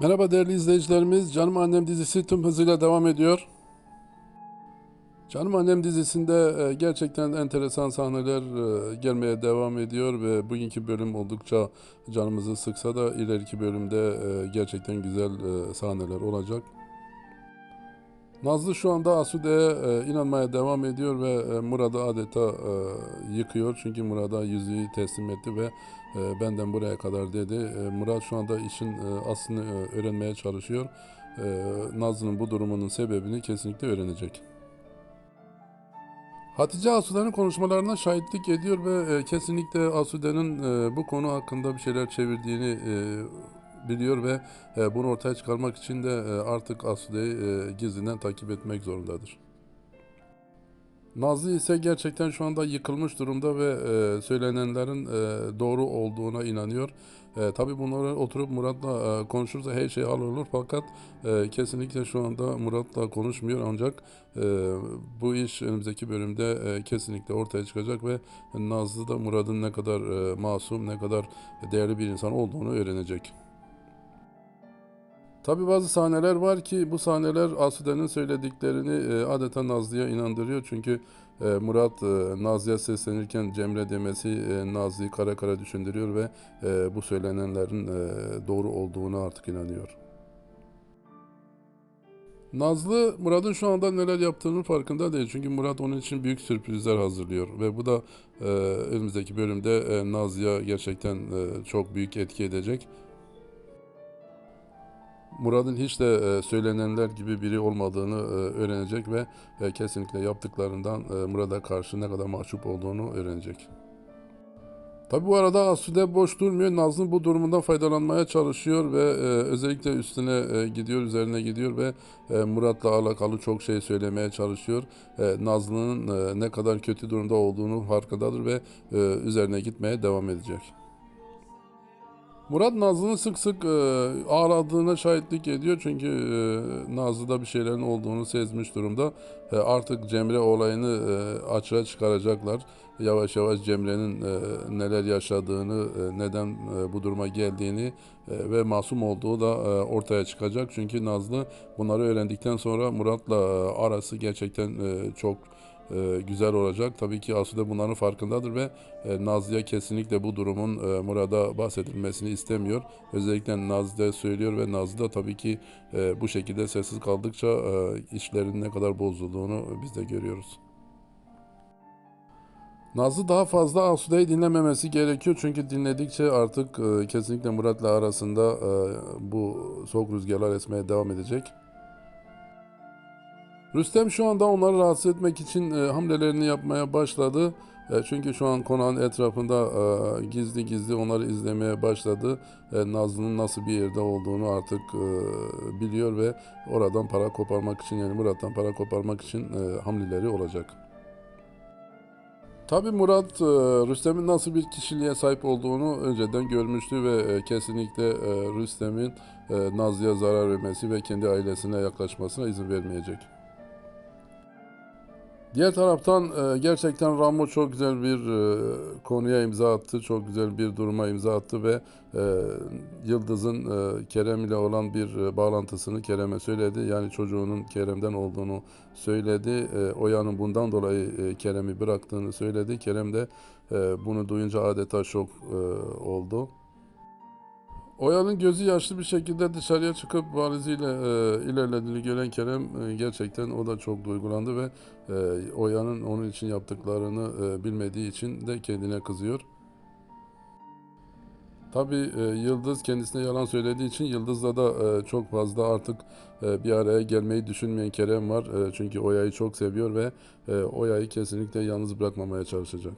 Merhaba değerli izleyicilerimiz. Canım Annem dizisi tüm hızıyla devam ediyor. Canım Annem dizisinde e, gerçekten enteresan sahneler e, gelmeye devam ediyor ve bugünkü bölüm oldukça canımızı sıksa da ileriki bölümde e, gerçekten güzel sahneler olacak. Nazlı şu anda Asude'ye e, inanmaya devam ediyor ve e, Murat'ı adeta e, yıkıyor. Çünkü Murat'a yüzüğü teslim etti ve e, benden buraya kadar dedi. E, Murat şu anda işin e, aslını e, öğrenmeye çalışıyor. E, Nazlı'nın bu durumunun sebebini kesinlikle öğrenecek. Hatice Asude'nin konuşmalarına şahitlik ediyor ve e, kesinlikle Asude'nin e, bu konu hakkında bir şeyler çevirdiğini e, biliyor ve e, bunu ortaya çıkarmak için de e, artık Asude'yi e, gizlinden takip etmek zorundadır. Nazlı ise gerçekten şu anda yıkılmış durumda ve e, söylenenlerin doğru olduğuna inanıyor. E, tabii bunları oturup Murat'la e, konuşursa her şey hallolur fakat e, kesinlikle şu anda Murat'la konuşmuyor ancak e, bu iş önümüzdeki bölümde e, kesinlikle ortaya çıkacak ve Nazlı da Murat'ın ne kadar e, masum, ne kadar değerli bir insan olduğunu öğrenecek. Tabi bazı sahneler var ki bu sahneler Asude'nin söylediklerini e, adeta Nazlı'ya inandırıyor. Çünkü e, Murat e, Nazlı'ya seslenirken Cemre demesi e, Nazlı'yı kara kara düşündürüyor ve e, bu söylenenlerin e, doğru olduğunu artık inanıyor. Nazlı Murat'ın şu anda neler yaptığının farkında değil. Çünkü Murat onun için büyük sürprizler hazırlıyor. Ve bu da e, önümüzdeki bölümde e, Nazlı'ya gerçekten e, çok büyük etki edecek. Murat'ın hiç de e, söylenenler gibi biri olmadığını e, öğrenecek ve e, kesinlikle yaptıklarından Murat'a karşı ne kadar mahcup olduğunu öğrenecek. Tabi bu arada Asude boş durmuyor. Nazlı bu durumundan faydalanmaya çalışıyor ve e, özellikle üstüne e, gidiyor, üzerine gidiyor ve e, Murat'la alakalı çok şey söylemeye çalışıyor. E, Nazlı'nın e, ne kadar kötü durumda olduğunu farkındadır ve e, üzerine gitmeye devam edecek. Murat Nazlı'nın sık sık e, ağladığına şahitlik ediyor çünkü e, Nazlı'da bir şeylerin olduğunu sezmiş durumda. E, artık Cemre olayını e, açığa çıkaracaklar. Yavaş yavaş Cemre'nin e, neler yaşadığını, e, neden e, bu duruma geldiğini e, ve masum olduğu da e, ortaya çıkacak. Çünkü Nazlı bunları öğrendikten sonra Murat'la e, arası gerçekten e, çok e, güzel olacak. Tabii ki Asude bunların farkındadır ve e, Nazlı'ya kesinlikle bu durumun e, Murat'a bahsedilmesini istemiyor. Özellikle Nazlı'ya söylüyor ve Nazlı da tabii ki e, bu şekilde sessiz kaldıkça e, işlerin ne kadar bozulduğunu biz de görüyoruz. Nazlı daha fazla Asude'yi dinlememesi gerekiyor çünkü dinledikçe artık e, kesinlikle Murat'la arasında e, bu soğuk rüzgarlar esmeye devam edecek. Rüstem şu anda onları rahatsız etmek için e, hamlelerini yapmaya başladı. E, çünkü şu an konağın etrafında e, gizli gizli onları izlemeye başladı. E, Nazlı'nın nasıl bir yerde olduğunu artık e, biliyor ve oradan para koparmak için yani Murat'tan para koparmak için e, hamleleri olacak. Tabi Murat e, Rüstem'in nasıl bir kişiliğe sahip olduğunu önceden görmüştü ve e, kesinlikle e, Rüstem'in Nazlı'ya zarar vermesi ve kendi ailesine yaklaşmasına izin vermeyecek. Diğer taraftan e, gerçekten Rambo çok güzel bir e, konuya imza attı, çok güzel bir duruma imza attı ve e, Yıldız'ın Kerem ile olan bir bağlantısını Kerem'e söyledi. Yani çocuğunun Kerem'den olduğunu söyledi. Oya'nın bundan dolayı Kerem'i bıraktığını söyledi. Kerem de bunu duyunca adeta şok oldu. Oya'nın gözü yaşlı bir şekilde dışarıya çıkıp valiziyle e, ilerlediğini gören Kerem e, gerçekten o da çok duygulandı ve e, Oya'nın onun için yaptıklarını e, bilmediği için de kendine kızıyor. Tabii e, Yıldız kendisine yalan söylediği için Yıldız'la da e, çok fazla artık e, bir araya gelmeyi düşünmeyen Kerem var. E, çünkü Oya'yı çok seviyor ve e, Oya'yı kesinlikle yalnız bırakmamaya çalışacak.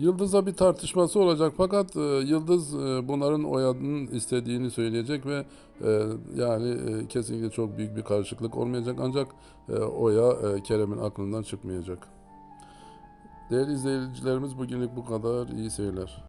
Yıldız'la bir tartışması olacak fakat e, Yıldız e, bunların Oya'nın istediğini söyleyecek ve e, yani e, kesinlikle çok büyük bir karışıklık olmayacak ancak e, Oya e, Kerem'in aklından çıkmayacak. Değerli izleyicilerimiz bugünlük bu kadar. İyi seyirler.